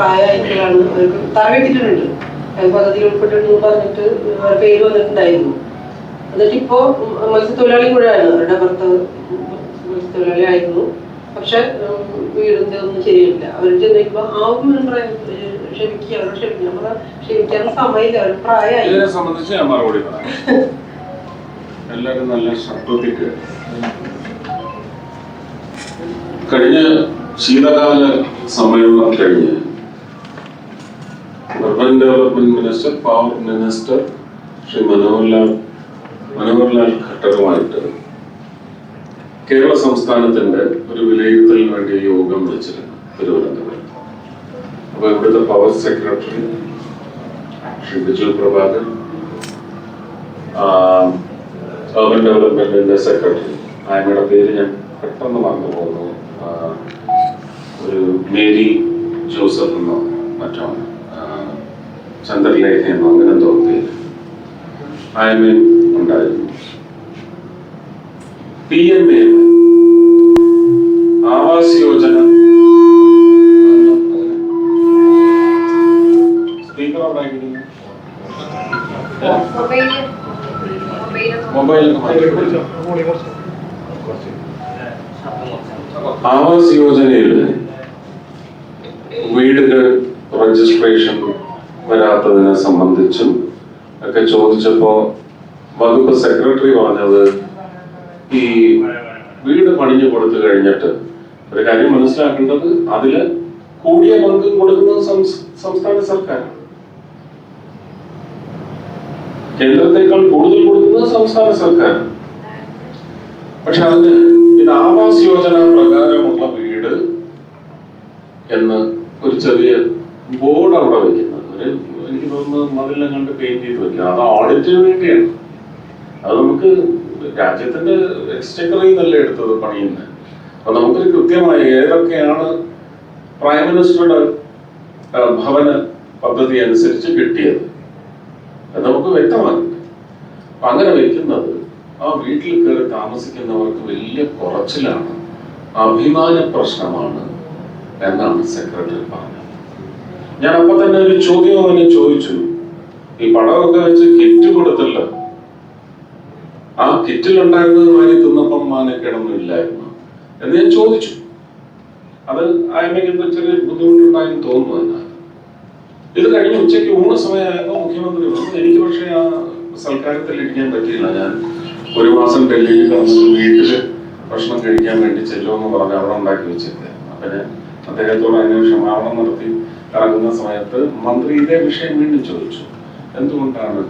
പ്രായമായിട്ടുള്ളതാണ്. തറവിട്ടിട്ടുണ്ട് പദ്ധതിയിൽ ഉൾപ്പെട്ടിട്ട് പറഞ്ഞിട്ട് പേര് വന്നിട്ടുണ്ടായിരുന്നു. എന്നിട്ട് ഇപ്പോ മത്സ്യത്തൊഴിലാളി കൂടെയാണ്. അവരുടെ ഭർത്താവ് മത്സ്യത്തൊഴിലാളി ആയിരുന്നു. പക്ഷെ ഉം, വീടിന്റെ ഒന്നും ശരിയല്ല അവർ ചെന്നിപ്പോ ആവും ക്ഷമിക്കുക അവരോട് ക്ഷമിക്കുക ഞാൻ പറഞ്ഞ ക്ഷമിക്കാൻ സമയമില്ല. അവർ പ്രായമായി. ഇതിനെ സംബന്ധിച്ച് ഞാൻ മറുപടി എല്ലാവരും നല്ല ശബ്ദത്തിൽ. കഴിഞ്ഞ ശീതകാല സമ്മേളനം കഴിഞ്ഞ് development minister power minister Shri Manoharlal Manoharlal ഖട്ടറുമായിട്ട് Kerala സംസ്ഥാനത്തിന്റെ ഒരു വിലയിരുത്തലിന് വേണ്ടി യോഗം വിളിച്ചിരുന്നു തിരുവനന്തപുരത്ത് അപ്പൊ ഇവിടുത്തെ power secretary Shri Biju Prabhakar urban ഡെവലപ്മെന്റിന്റെ secretary ആയമ്മയുടെ പേര് ഞാൻ പെട്ടെന്ന് മറന്നു പോകുന്നു. ഒരു മേരി ജോസഫ് എന്നോ മറ്റോ ആ, ചന്ദ്രലേഖ എന്നോ അങ്ങനെ എന്തോ പേര് ഉണ്ടായിരുന്നു. P M A Awas Yojana Awas യോജനയിൽ വീടുകൾ രജിസ്ട്രേഷൻ വരാത്തതിനെ സംബന്ധിച്ചും ഒക്കെ ചോദിച്ചപ്പോ വകുപ്പ് സെക്രട്ടറി പറഞ്ഞത് ഈ വീട് പണിഞ്ഞു കൊടുത്തു കഴിഞ്ഞിട്ട് ഒരു കാര്യം മനസ്സിലാക്കേണ്ടത് അതിൽ കൂടിയ പങ്കും കൊടുക്കുന്നത് സംസ്ഥാന സർക്കാർ കേന്ദ്രത്തെക്കാൾ കൂടുതൽ കൊടുക്കുന്നത് സംസ്ഥാന സർക്കാർ പക്ഷെ അതിന് ഇത് ആവാസ് യോജന പ്രകാരമുള്ള വീട് എന്ന് ഒരു ചെറിയ ബോർഡ് അവിടെ ഒരു എനിക്ക് തോന്നുന്നത് മതിലെല്ലാം കണ്ട് പെയിന്റ് ചെയ്ത് വെക്കുക അത് ഓഡിറ്റിന് വേണ്ടിയാണ്. അത് നമുക്ക് രാജ്യത്തിന്റെ എക്സ്റ്റക്കറിൽ നിന്നല്ലേ എടുത്തത് പണിയുന്നത് അപ്പൊ നമുക്കൊരു കൃത്യമായി ഏതൊക്കെയാണ് പ്രൈം മിനിസ്റ്ററുടെ ഭവന പദ്ധതി അനുസരിച്ച് കിട്ടിയത്? അത് നമുക്ക് വ്യക്തമാണ്. അങ്ങനെ വെക്കുന്നത് ആ വീട്ടിൽ കയറി താമസിക്കുന്നവർക്ക് വലിയ കുറച്ചിലാണ് അഭിമാന പ്രശ്നമാണ് എന്നാണ് സെക്രട്ടറി പറഞ്ഞത്. ഞാൻ അപ്പൊ തന്നെ ഒരു ചോദ്യം അവനെ ചോദിച്ചു. ഈ പടമൊക്കെ വെച്ച് കിറ്റ് കൊടുത്തല്ലോ. ആ കിറ്റിൽ ഉണ്ടായിരുന്നത് മാതിരി തിന്നപ്പം മാനക്കേടൊന്നും ഇല്ലായിരുന്നു എന്ന് ഞാൻ ചോദിച്ചു. അത് ആയമ്മയ്ക്ക് എന്തോ ചെറിയ ബുദ്ധിമുട്ടുണ്ടായെന്ന് തോന്നുന്നു എന്നാൽ ഇത് കഴിഞ്ഞ് ഉച്ചയ്ക്ക് ഊണ സമയമായപ്പോൾ മുഖ്യമന്ത്രി വന്നു. എനിക്ക് പക്ഷേ ആ സൽക്കാരത്തിൽ ഇരിക്കാൻ പറ്റിയില്ല. ഞാൻ ഒരു മാസം ഡൽഹിയിൽ വന്നു വീട്ടിൽ ഭക്ഷണം കഴിക്കാൻ വേണ്ടി ചെല്ലുമെന്ന് പറഞ്ഞ് അവിടെ ഉണ്ടാക്കി വെച്ചിരുന്നത് അപ്പൊ ഞാൻ അദ്ദേഹത്തോട് അതിന് ക്ഷമാപണം നടത്തി. ഇറങ്ങുന്ന സമയത്ത് മന്ത്രി ഇതേ വിഷയം വീണ്ടും ചോദിച്ചു. എന്തുകൊണ്ടാണ്?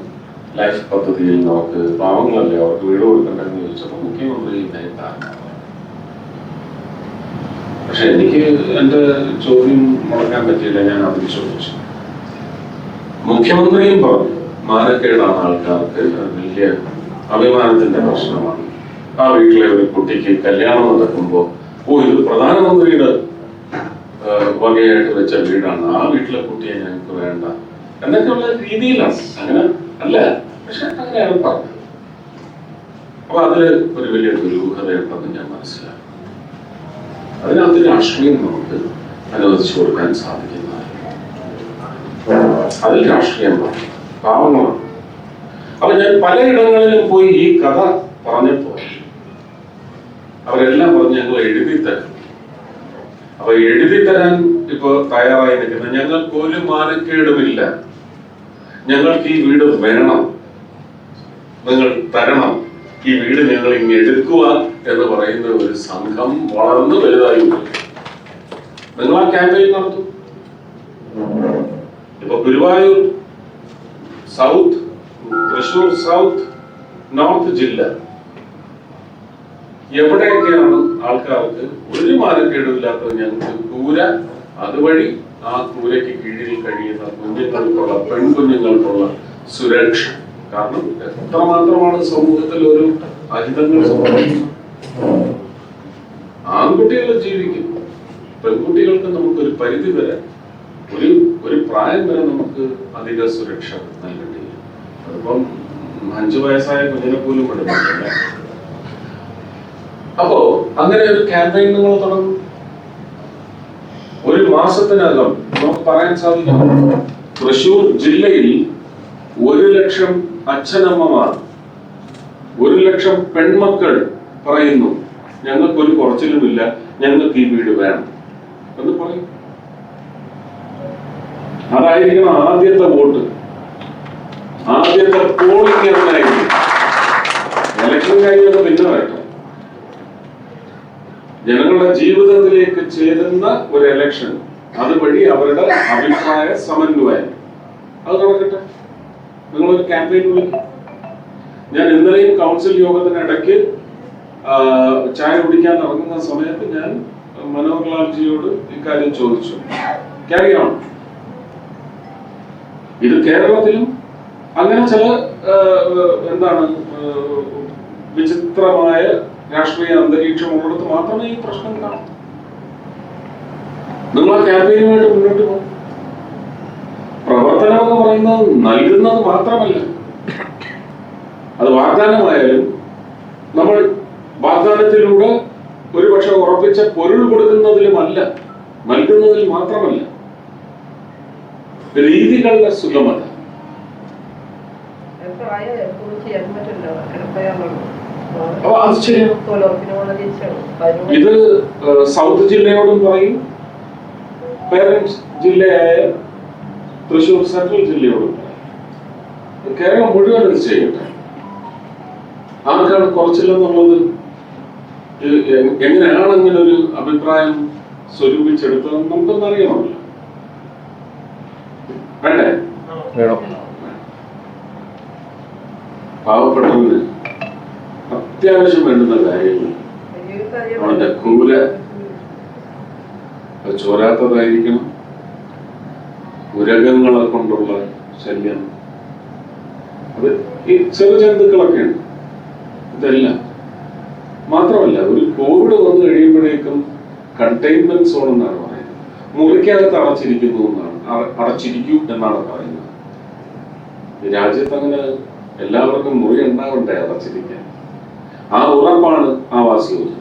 ലൈഫ് പദ്ധതിയിൽ നമുക്ക് പാവങ്ങളല്ലേ അവർക്ക് വീട് കൊടുക്കണ്ടെന്ന് ചോദിച്ചപ്പോൾ മുഖ്യമന്ത്രി കാരണം പറഞ്ഞു. പക്ഷെ എനിക്ക് എന്റെ ചോദ്യം മുടക്കാൻ പറ്റിയില്ല ഞാൻ അതിൽ ചോദിച്ചു. മുഖ്യമന്ത്രിയും പറഞ്ഞു മാനക്കേടാണ് ആൾക്കാർക്ക് വലിയ അഭിമാനത്തിന്റെ പ്രശ്നമാണ്. ആ വീട്ടിലെ ഒരു കുട്ടിക്ക് കല്യാണം നടക്കുമ്പോ ഓ ഇത് പ്രധാനമന്ത്രിയുടെ വകയായിട്ട് വെച്ച വീടാണ്. ആ വീട്ടിലെ കുട്ടിയെ ഞങ്ങൾക്ക് വേണ്ട. എന്നൊക്കെയുള്ള രീതിയിലാണ്. അങ്ങനെ അല്ല പക്ഷെ അങ്ങനെയാണ് പറഞ്ഞത്. അപ്പൊ അതിൽ ഒരു വലിയ ദുരൂഹതയുണ്ടെന്ന് ഞാൻ മനസ്സിലാക്കി അതിനകത്ത് രാഷ്ട്രീയം നമുക്ക് അനുവദിച്ചു കൊടുക്കാൻ സാധിക്കുന്ന. അതിൽ രാഷ്ട്രീയം. പാവങ്ങളാണ് അപ്പൊ ഞാൻ പലയിടങ്ങളിലും പോയി ഈ കഥ പറഞ്ഞപ്പോ അവരെല്ലാം പറഞ്ഞ് ഞങ്ങൾ എഴുതി തരും അപ്പൊ എഴുതി തരാൻ ഇപ്പൊ തയ്യാറായി നിൽക്കുന്നത് ഞങ്ങൾക്ക് ഒരു മാനക്കേടുമില്ല ഞങ്ങൾക്ക് ഈ വീട് വേണം. നിങ്ങൾ തരണം. ഈ വീട് ഞങ്ങൾ ഇങ്ങ് എടുക്കുക എന്ന് പറയുന്ന ഒരു സംഘം വളർന്നു വലുതായി. നിങ്ങൾ ആ ക്യാമ്പയിൻ നടത്തും. ഇപ്പൊ Guruvayur south Thrissur south north ജില്ല എവിടെയൊക്കെയാണ് ആൾക്കാർക്ക് ഒരു മാനക്കേടുമില്ലാത്തത് ഞങ്ങൾക്ക് കൂര അതുവഴി ആ കൂരയ്ക്ക് കീഴിൽ കഴിയുന്ന കുഞ്ഞുങ്ങൾക്കുള്ള പെൺകുഞ്ഞുങ്ങൾക്കുള്ള സുരക്ഷ. കാരണം എത്രമാത്രമാണ് സമൂഹത്തിൽ ഒരു അഹിതങ്ങൾ ആൺകുട്ടികൾ ജീവിക്കും. പെൺകുട്ടികൾക്ക് നമുക്കൊരു പരിധി വരെ ഒരു ഒരു പ്രായം വരെ നമുക്ക് അധിക സുരക്ഷ നൽകേണ്ടി വരും അതിപ്പം അഞ്ചു വയസ്സായ കുഞ്ഞിനെ പോലും വിടുന്നില്ല അപ്പോ അങ്ങനെ ഒരു ക്യാമ്പയിൻ നിങ്ങൾ തുടങ്ങും? ഒരു മാസത്തിനകം നമുക്ക് പറയാൻ സാധിക്കും. തൃശൂർ ജില്ലയിൽ ഒരു ലക്ഷം അച്ഛനമ്മമാർ ഒരു ലക്ഷം പെൺമക്കൾ പറയുന്നു ഞങ്ങൾക്കൊരു കുറച്ചിലുമില്ല ഞങ്ങൾക്ക് ഈ വീട് വേണം. എന്ന് പറയും. അതായിരിക്കണം ആദ്യത്തെ വോട്ട്. ആദ്യത്തെ പോളിംഗ് എന്നായിരിക്കും ഇലക്ഷൻ കഴിഞ്ഞത് പിന്നെ വരട്ടെ. ജനങ്ങളുടെ ജീവിതത്തിലേക്ക് ചേരുന്ന ഒരു എലക്ഷൻ അതുവഴി അവരുടെ അഭിപ്രായ സമന്വയം. അത് നടക്കട്ടെ. നിങ്ങളൊരു ക്യാമ്പയിൻ വിളിക്കും. ഞാൻ ഇന്നലെയും കൗൺസിൽ യോഗത്തിനിടയ്ക്ക് ചായ കുടിക്കാൻ ഇറങ്ങുന്ന സമയത്ത് ഞാൻ മനോഹർ ലാൽജിയോട് ഇക്കാര്യം ചോദിച്ചു. ക്യാരി ഇത് കേരളത്തിലും അങ്ങനെ ചില എന്താണ് വിചിത്രമായ രാഷ്ട്രീയ അന്തരീക്ഷം ഉള്ളിടത്ത് മാത്രമേ ഈ പ്രശ്നം കാണൂ. നിങ്ങൾ ക്യാമ്പയിനുമായിട്ട് മുന്നോട്ട് പോകും പ്രവർത്തനം എന്ന് പറയുന്നത് നൽകുന്നത് മാത്രമല്ല. അത് വാഗ്ദാനമായാലും നമ്മൾ വാഗ്ദാനത്തിലൂടെ ഒരുപക്ഷെ ഉറപ്പിച്ച പൊരുൾ കൊടുക്കുന്നതിലുമല്ല നൽകുന്നതിൽ മാത്രമല്ല രീതികളുടെ സുഗമത. ഇത് സൗത്ത് ജില്ലയോടും പറയും. പേരൻസ് ജില്ലയായ തൃശൂർ സെൻട്രൽ ജില്ലയോടും പറയും. കേരളം മുഴുവൻ ഇത് ചെയ്യട്ടെ. ആർക്കാണ് കുറച്ചില്ലെന്നുള്ളത്? എങ്ങനെയാണ് അങ്ങനെ ഒരു അഭിപ്രായം സ്വരൂപിച്ചെടുത്തതെന്ന് നമുക്കൊന്നും അറിയണമല്ലോ വേണ്ടേ? വേണം. പാവപ്പെട്ടവന് അത്യാവശ്യം വേണ്ടുന്ന കാര്യങ്ങൾ. അവന്റെ കൂല ചോരാത്തതായിരിക്കണം. ഉരകങ്ങളെ കൊണ്ടുള്ള ശല്യം. അത് ഈ ചെറു ജന്തുക്കളൊക്കെയാണ് ഇതെല്ലാം. മാത്രമല്ല ഒരു കോവിഡ് വന്നു കഴിയുമ്പോഴേക്കും കണ്ടെയ്ൻമെന്റ് സോൺ എന്നാണ് പറയുന്നത്. മുറിക്കകത്ത് അടച്ചിരിക്കുന്നു എന്നാണ്. അട- അടച്ചിരിക്കൂ എന്നാണ് പറയുന്നത്. രാജ്യത്ത് അങ്ങനെ എല്ലാവർക്കും മുറി ഉണ്ടാവണ്ടേ അടച്ചിരിക്കാൻ? ആ ഉറപ്പാണ് ആവാസ് യോജന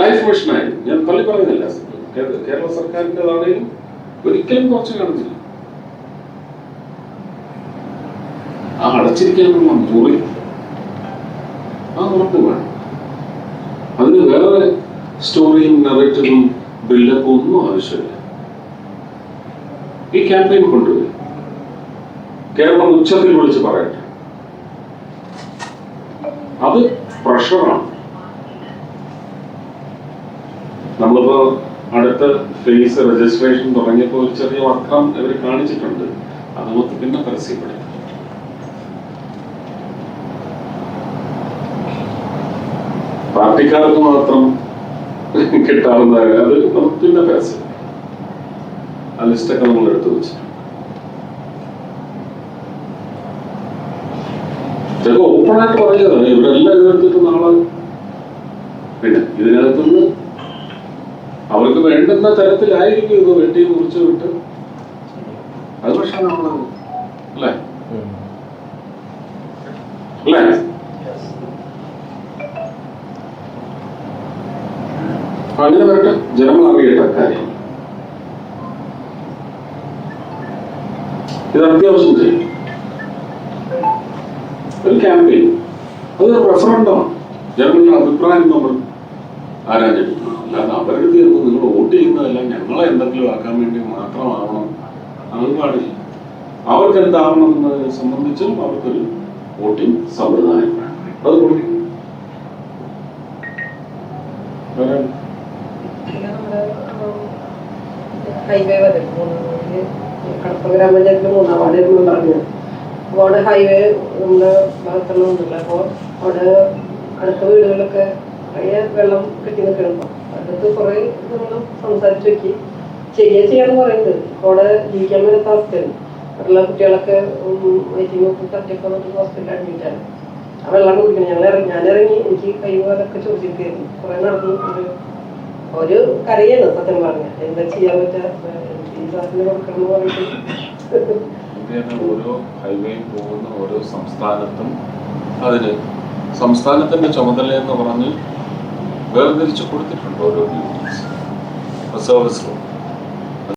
ലൈഫ് മിഷനായി ഞാൻ തള്ളി പറയുന്നില്ല. കേരള സർക്കാരിന്റെതാണെങ്കിലും ഒരിക്കലും കുറച്ച് കാണുന്നില്ല. ആ അടച്ചിരിക്കാനുള്ള മുറി ആ ഉറപ്പ് വേണം. അതിന് വേറെ സ്റ്റോറിയും നെറേറ്റീവും ബിൽഡപ്പും ഒന്നും ആവശ്യമില്ല. ഈ ക്യാമ്പയിൻ കൊണ്ടുവരും. കേരളം ഉച്ചത്തിൽ വിളിച്ച് പറയട്ടെ. അത് പ്രഷറാണ് നമ്മളിപ്പോ അടുത്ത ഫേസ് രജിസ്ട്രേഷൻ തുടങ്ങിയപ്പോൾ ഒരു ചെറിയ വക്രം ഇവർ കാണിച്ചിട്ടുണ്ട്. അത് നമുക്ക് പിന്നെ പരസ്യപ്പെടും പാർട്ടിക്കാർക്ക് മാത്രം കിട്ടാവുന്ന അത് നമുക്ക് പിന്നെ പരസ്യം. ആ ലിസ്റ്റൊക്കെ നമ്മൾ എടുത്തു വെച്ചു. ഇതൊക്കെ ഓപ്പണായിട്ട് പറയുന്നത് എല്ലാം ഇതെടുത്തിട്ട് നാളെ പിന്നെ ഇതിനകത്തുനിന്ന് അവർക്ക് വേണ്ടുന്ന തരത്തിലായിരിക്കും ഇത് വെട്ടി മുറിച്ച് വിട്ട്. അത് നമ്മൾ അല്ലേ? അല്ലേ? അങ്ങനെ വരട്ടെ. ജനങ്ങൾ അറിയട്ടെ കാര്യം. ഇത് അത്യാവശ്യം ചെയ്യും. ഒരു ക്യാമ്പയിൻ അതൊരു റെഫറൻഡോ ജനങ്ങളുടെ അഭിപ്രായം നമ്മൾ ആരാഞ്ഞെടുക്കണം അല്ലാതെ അവരുടെ തീർന്ന് നിങ്ങൾ വോട്ട് ചെയ്യുന്നതെല്ലാം ഞങ്ങളെ എന്തെങ്കിലും ആക്കാൻ വേണ്ടി മാത്രമാവണം. അത് പാടില്ല അവർക്ക് എന്താവണം എന്നതിനെ സംബന്ധിച്ചും അവർക്കൊരു വോട്ടിംഗ് സമ്പ്രദായം. അത് കൊടുക്കും. ഹൈവേ വരെ മൂന്നാമത് കടപ്പ ഗ്രാമപഞ്ചായത്തിൽ മൂന്നാം വാർഡ് പറഞ്ഞു അവിടെ ഹൈവേ നമ്മുടെ ഭാഗത്തുള്ള ഉണ്ടല്ലോ അപ്പോൾ അവിടെ അടുത്ത വീടുകളിലൊക്കെ കുറേ വെള്ളം കെട്ടി നിൽക്കണം. അടുത്ത് കുറേ നമ്മൾ സംസാരിച്ച് വെക്കി. ചെയ്യാ ചെയ്യാന്ന് പറയുന്നത് അവിടെ ജീവിക്കാൻ വരുന്ന അവസ്ഥയാണ്. അവിടെയുള്ള കുട്ടികളൊക്കെ വൈറ്റിംഗ് ഒക്കെ തട്ടിയൊക്കെ വന്നിട്ട് ഹോസ്പിറ്റലിൽ അഡ്മിറ്റാണ് ആ വെള്ളം കുടിക്കണം. ഞങ്ങൾ ഇറങ്ങി ഞാൻ ഇറങ്ങി എനിക്ക് കൈ പോലൊക്കെ ചോദിച്ചിരിക്കുന്നു കുറേ നടന്നു. ഒരു ഒരു കരയാണ് സത്യം പറഞ്ഞ. എന്താ ചെയ്യാൻ പറ്റുക ഈ സാധനം കൊടുക്കണം എന്ന് പറഞ്ഞിട്ട്. ഇന്ത്യയിലെ ഓരോ ഹൈവേയും പോകുന്ന ഓരോ സംസ്ഥാനത്തും അതിന് സംസ്ഥാനത്തിന്റെ ചുമതല എന്ന് പറഞ്ഞ് വേർതിരിച്ച് കൊടുത്തിട്ടുണ്ട് ഓരോ ഡ്യൂട്ടീസ് സർവീസ് റോഡ്